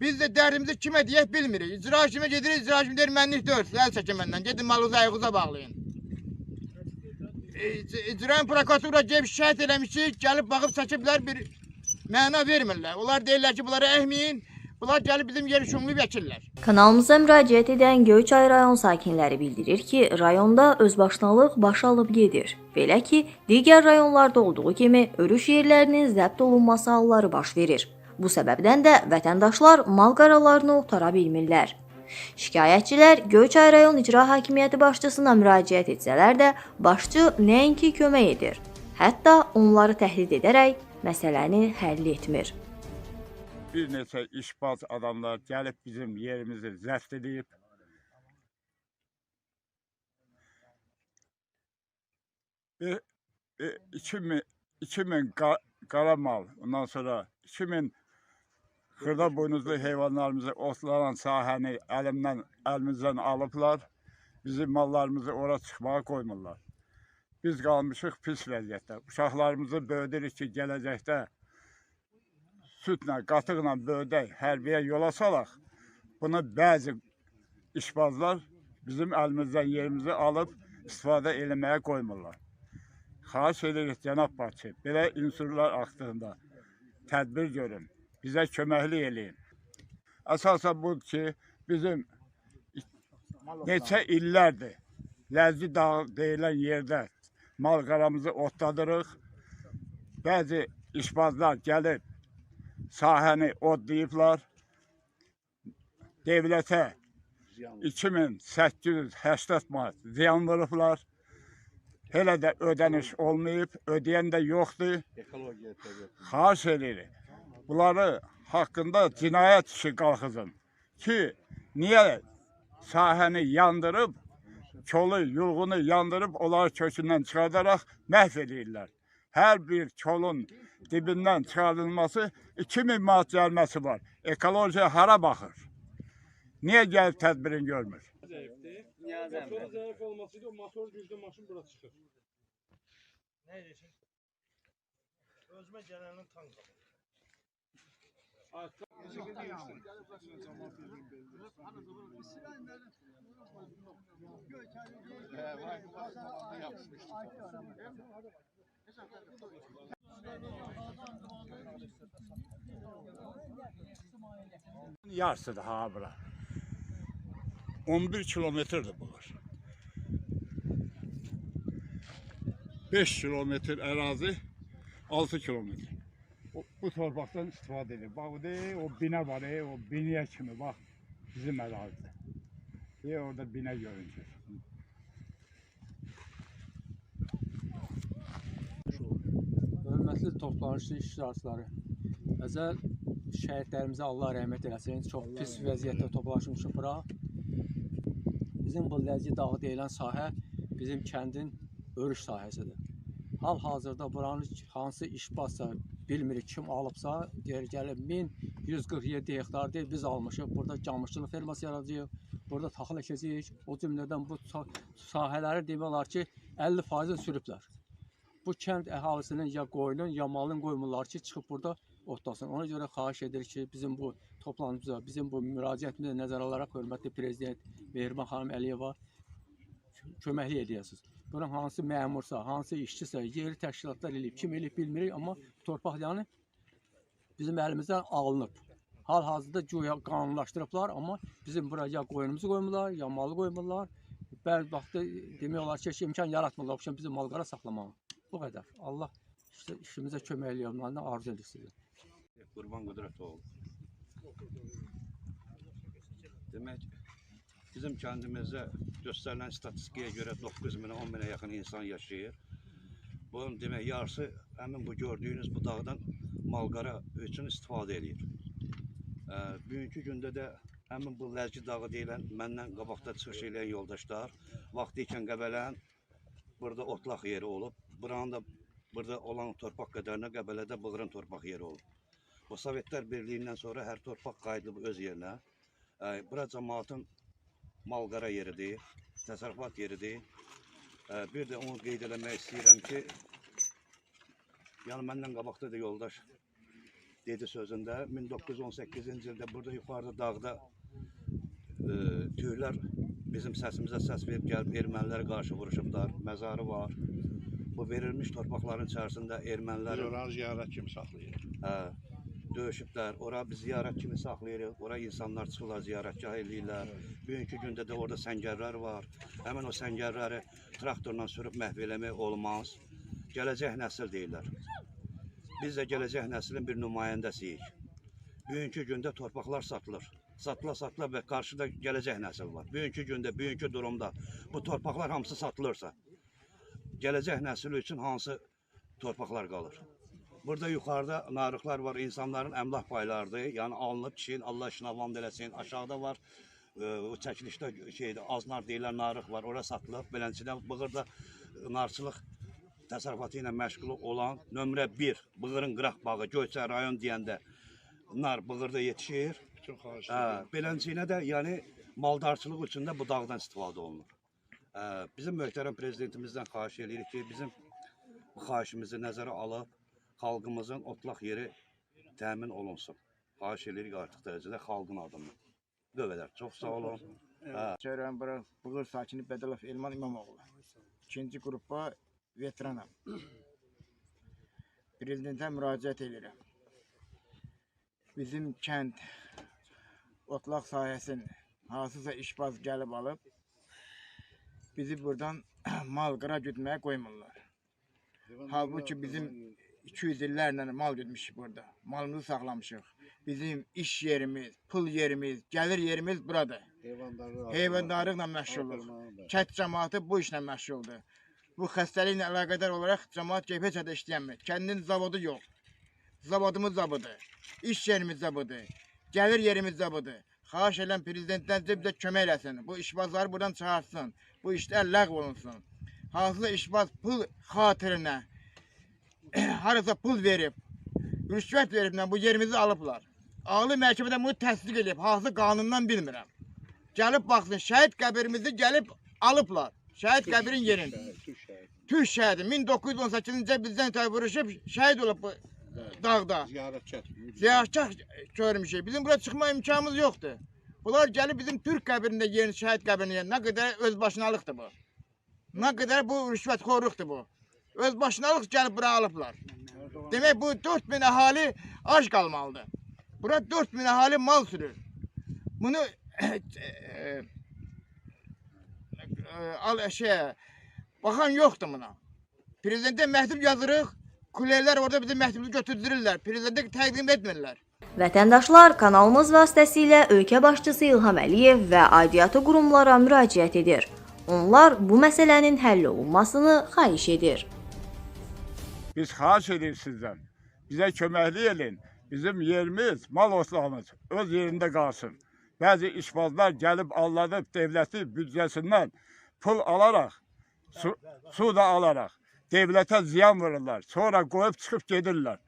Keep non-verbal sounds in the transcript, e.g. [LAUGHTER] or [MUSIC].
Biz de derdimizi kime diyek bilmirik. İcra hakimə gedirik, icra hakimi deyir mənlik deyil. Əl çəkin məndən. Gedin malınızı ayağınıza bağlayın. İc- İcra prokuratura gəlib şikayət eləmişik, gəlib baxıb çəkiblər bir məna vermirlər. Onlar deyirlər ki, bunları əhməyin. Bunlar gəlib bizim yeri şumlu vəkillər. Kanalımıza müraciət edən Göyçay rayon sakinləri bildirir ki, rayonda özbaşınalıq baş alıb gedir. Belə ki, digər rayonlarda olduğu kimi örüş yerlərinin zəbt olunması halları baş verir. Bu səbəbdən də vətəndaşlar mal qaralarını otara bilmirlər. Şikayətçilər Göyçay rayon icra hakimiyyəti başçısına müraciət etsələr də, başçı nəinki kömək edir, hətta onları təhdid edərək məsələni həll etmir. bir neçə işbaz adamlar gəlib bizim yerimizi zəbt edib. Bir, bir 2000 2000 ka- qara mal, ondan sonra 2000 xırda boynuzlu heyvanlarımızı otlanan sahəni əlimdən əlimizdən alıblar. Bizim mallarımızı ora çıxmağa qoymurlar. Biz qalmışıq pis vəziyyətdə. Uşaqlarımızı böyüdürük ki, gələcəkdə südlə, qatıqla böyüdək, hərbiyə yola salaq. Bunu bəzi işbazlar bizim əlimizdən yerimizi alıb istifadə eləməyə qoymurlar. Xahiş edirik cənab Bakı, belə unsurlar haqqında tədbir görün, bizə köməklik eləyin. Əsasən budur ki, bizim neçə illərdir Ləzgi Dağı deyilən yerdə mal qaramızı otladırıq. Bəzi işbazlar gəlib sahəni odlayıblar. Devlətə 2880 manat ziyan vurublar. Hələ də ödəniş olmayıb, ödəyən də yoxdur. Xahiş edirik. Bunları haqqında cinayət işi qalxızın ki, niyə sahəni yandırıb, kolu, yulğunu yandırıb, onları kökündən çıxardaraq məhv edirlər. Hər bir kolun dibindən çıxarılması 2000 manat gəlməsi var. Ekologiya hara baxır? Niyə gəlib tədbirin görmür? Motoru zəif olmasıyla o motor güclü maşın bura çıxır. Ne diyorsun? Özüme gelenin tankı. Yarısı daha bura. 11 kilometre kilometredir bunlar. 5 kilometre arazi, 6 kilometre. O, bu torpaqdan istifadə edir. Bax o de, o binə var, e, o binəyə kimi bax bizim ərazidə. E, orada binə görünür. Hörmətli toplanışı iştirakçıları, əzəl şəhidlərimizə Allah rəhmət eləsin. Çox pis vəziyyətdə toplaşmışıq bura. Bizim bu Ləzgi dağı deyilən sahə bizim kəndin örüş sahəsidir. Hal-hazırda buranı hansı işbazsa bilmirik kim alıbsa, deyir gəlib 1147 hektar deyil biz almışıq. Burada camışçılıq ferması yaradacağıq. Burada taxıl əkəcəyik. O cümlədən bu sa- sahələri demək olar ki 50%-ni sürüblər. bu kənd əhalisinin ya qoyunun, ya malın qoymurlar ki, çıxıb burada otlasın. Ona görə xahiş edirik ki, bizim bu toplantımıza, bizim bu müraciətimizə nəzərə alaraq hörmətli prezident Mehriban xanım Əliyeva kö- köməklik edəsiniz. Bunun hansı məmursa, hansı işçisə, yerli təşkilatlar eləyib, kim eləyib bilmirik, amma torpaq yəni bizim əlimizdən alınıb. Hal-hazırda güya qanunlaşdırıblar, amma bizim bura ya qoyunumuzu qoymurlar, ya malı qoymurlar. Bəzi vaxtda demək olar ki, imkan yaratmırlar opsiyon bizim malqara saxlamağa. Bu qədər. Allah işte işimizə kömək eləyənlərini arzu edir sizə. Qurban Qudrətoğlu. Bizim kəndimizdə göstərilən statistikaya görə 9 minə, 10 minə yaxın insan yaşayır. Bunun demək yarısı həmin bu gördüyünüz bu dağdan malqara üçün istifadə edir. Ə, bugünkü gündə də həmin bu Ləzgi dağı deyilən məndən qabaqda çıxış edən yoldaşlar vaxtı ikən Qəbələnin burada otlaq yeri olub. Buranın da burada olan torpaq qədərinə Qəbələdə Bığırın torpaq yeri olub. Bu Sovetlər Birliyindən sonra hər torpaq qayıdılıb öz yerinə. Ə, Bura cəmaatın malqara yeridir, təsərrüfat yeridir. Ə, Bir də onu qeyd eləmək istəyirəm ki, yəni məndən qabaqda da yoldaş dedi sözündə 1918-ci ildə burada yuxarıda dağda e, tüylər bizim səsimizə səs verib gəlib ermənilərə qarşı vuruşublar. Məzarı var. Bu verilmiş torpaqların içərisində ermənilərin Oranı ziyarət kimi saxlayır. Hə, döyüşüblər. Ora biz ziyarət kimi saxlayırıq. Ora insanlar çıxırlar, ziyarətgah eləyirlər. Bugünkü gündə də orada səngərlər var. Həmin o səngərləri traktorla sürüb məhv eləmək olmaz. Gələcək nəsil deyirlər. Biz də gələcək nəslin bir nümayəndəsiyik. Bugünkü gündə torpaqlar satılır. Satıla satıla və qarşıda gələcək nəsil var. Bugünkü gündə, bugünkü durumda bu torpaqlar hamısı satılırsa, gələcək nəsil üçün hansı torpaqlar qalır? Burada yuxarıda narıqlar var, insanların əmlak paylarıdır. Yəni alınıb kişinin Allah işinə avam eləsin. Aşağıda var e, o çəkilişdə şeydə aznar deyilən narıq var. Ora satılıb. Beləçidən Bığırda narçılıq təsərrüfatı ilə məşğul olan nömrə 1 Bığırın qıraq bağı Göyçay rayon deyəndə nar Bığırda yetişir. Bütün xahiş Hə, beləncəyinə də yəni maldarçılıq üçün də bu dağdan istifadə olunur. Hə, bizim möhtərəm prezidentimizdən xahiş edirik ki, bizim bu xahişimizi nəzərə alıb xalqımızın otlaq yeri təmin olunsun. Xahiş edirik artıq dərəcədə xalqın adından. Bu qədər. Çox sağ olun. Hə. Çevrem bura Bığır sakini Bedalov Elman İmamoğlu. İkinci qrupa veteranam. Prezidentə müraciət edirəm. Bizim kənd otlaq sahəsini hansısa işbaz gəlib alıb bizi buradan [CLEARS THROAT] mal qıra gütməyə qoymurlar. Halbuki bizim 200 illərlə mal gütmüşük burada. Malımızı saxlamışıq. Bizim iş yerimiz, pul yerimiz, gəlir yerimiz buradır. Heyvandarlıq. Heyvandarlıqla məşğuluq. Kənd cəmaatı bu işlə məşğuldur. Bu xəstəliklə əlaqədar olaraq cəmaat gəlib heç də işləyənmir. Kəndin zavodu yox. Zavodumuz zabudur. İş yerimiz zabudur. Gəlir yerimiz zabudur. Xahiş edirəm prezidentdən də bizə kömək eləsin. Bu işbazları buradan çıxartsın. Bu işlər ləğv olunsun. Hansısa işbaz pul xatirinə [CLEARS THROAT] harasa pul verib, rüşvət veriblə bu yerimizi alıblar. Ali məhkəmədə bunu təsdiq edib, hansı qanundan bilmirəm. Gəlib baxsın, şəhid qəbrimizi gəlib alıblar. Şəhid qəbrin yerində. Türk şəhid. Türk şəhidi 1918-ci bizdən təbii vuruşub şəhid olub bu dağda. Ziyarətgah görmüşük. Bizim bura çıxma imkanımız yoxdur. Bunlar gəlib bizim Türk qəbrində yerin şəhid qəbrində yerin. Nə qədər özbaşınalıqdır bu. Nə qədər bu rüşvətxorluqdur bu. Özbaşınalıq gəlib bura alıblar. Demək bu 4000 əhali ac qalmalıdır. Bura 4000 əhali mal sürür. Bunu [CLEARS THROAT] al şey baxan yoxdur buna. Prezidentə məktub yazırıq. Kuleylər orada bizim məktubumuzu götürdürürlər. Prezidentə təqdim etmirlər. Vətəndaşlar kanalımız vasitəsilə ölkə başçısı İlham Əliyev və aidiyyatı qurumlara müraciət edir. Onlar bu məsələnin həll olunmasını xahiş edir. Biz xahiş edirik sizdən. Bizə köməklik edin. Bizim yerimiz, mal otlağımız öz yerində qalsın. Bəzi işbazlar gəlib alladıb devləti büdcəsindən pul alaraq, su, su da alaraq devlətə ziyan vururlar. Sonra qoyub çıxıb gedirlər.